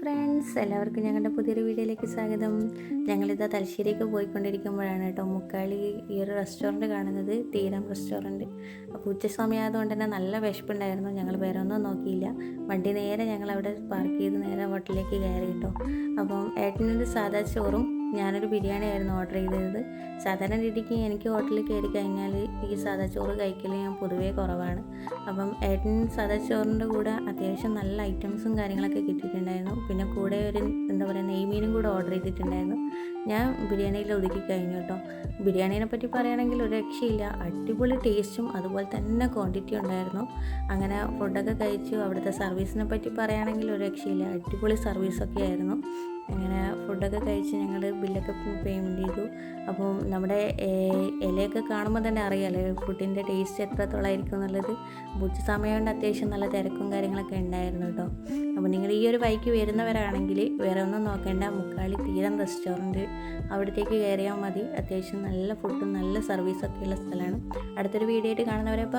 Friends എല്ലാവർക്കും ഞങ്ങളുടെ പുതിയൊരു വീഡിയോയിലേക്ക് സ്വാഗതം. ഞങ്ങളിതാ തലശ്ശേരിക്ക് പോയിക്കൊണ്ടിരിക്കുമ്പോഴാണ് കേട്ടോ മുക്കാളി ഈ ഒരു റെസ്റ്റോറന്റ് കാണുന്നത് തീരം റെസ്റ്റോറന്റ് അപ്പോൾ ഉച്ച സമയമായതുകൊണ്ട് തന്നെ നല്ല വിശപ്പുണ്ടായിരുന്നു ഞങ്ങൾ വേറെ ഒന്നും നോക്കിയില്ല. വണ്ടി നേരെ ഞങ്ങൾ അവിടെ പാർക്ക് ചെയ്ത് നേരെ ഹോട്ടലിലേക്ക് കയറി കേട്ടോ. അപ്പം ഏട്ടനൊരു സാധാ ചോറും ഞാനൊരു ബിരിയാണി ആയിരുന്നു ഓർഡർ ചെയ്തത് സാധാരണ രീതിക്ക് എനിക്ക് ഹോട്ടലിൽ കയറി കഴിഞ്ഞാൽ ഈ സാധാ ചോറ് കഴിക്കൽ ഞാൻ പൊതുവേ കുറവാണ്. അപ്പം ഏട്ടൻ സാധാ ചോറിന്റെ കൂടെ അത്യാവശ്യം നല്ല ഐറ്റംസും കാര്യങ്ങളൊക്കെ കിട്ടിയിട്ടുണ്ടായിരുന്നു. പിന്നെ കൂടെ ഒരു എന്താ പറയുക നെയ്മീനും കൂടെ ഓർഡർ ചെയ്തിട്ടുണ്ടായിരുന്നു. ഞാൻ ബിരിയാണിയിൽ ഒതുക്കി കഴിഞ്ഞു കേട്ടോ. ബിരിയാണീനെ പറ്റി പറയുകയാണെങ്കിൽ ഒരു രക്ഷയില്ല. അടിപൊളി ടേസ്റ്റും അതുപോലെ തന്നെ ക്വാണ്ടിറ്റി ഉണ്ടായിരുന്നു. അങ്ങനെ ഫുഡൊക്കെ കഴിച്ചു. അവിടുത്തെ സർവീസിനെ പറ്റി പറയുകയാണെങ്കിൽ ഒരു രക്ഷയില്ല. അടിപൊളി സർവീസൊക്കെ ആയിരുന്നു. അങ്ങനെ ഫുഡൊക്കെ കഴിച്ച് ഞങ്ങൾ ബില്ലൊക്കെ പേയ്മെന്റ് ചെയ്തു. അപ്പോൾ നമ്മുടെ ഇലയൊക്കെ കാണുമ്പോൾ തന്നെ അറിയാമല്ലോ ഫുഡിന്റെ ടേസ്റ്റ് എത്രത്തോളമായിരിക്കും എന്നുള്ളത്. ഉച്ച സമയം കൊണ്ട് അത്യാവശ്യം നല്ല തിരക്കും കാര്യങ്ങളൊക്കെ ഉണ്ടായിരുന്നു കേട്ടോ അപ്പോൾ നിങ്ങൾ ഈ ഒരു വഴിക്ക് വരുന്നവരാണെങ്കിൽ വേറെ ഒന്നും നോക്കേണ്ട. മുക്കാളി തീരം റെസ്റ്റോറന്റ് അവിടത്തേക്ക് കയറിയാൽ മതി. അത്യാവശ്യം നല്ല ഫുഡും നല്ല സർവീസൊക്കെ ഉള്ള സ്ഥലമാണ് അടുത്തൊരു വീഡിയോ ആയിട്ട് കാണുന്നവരെ അപ്പോൾ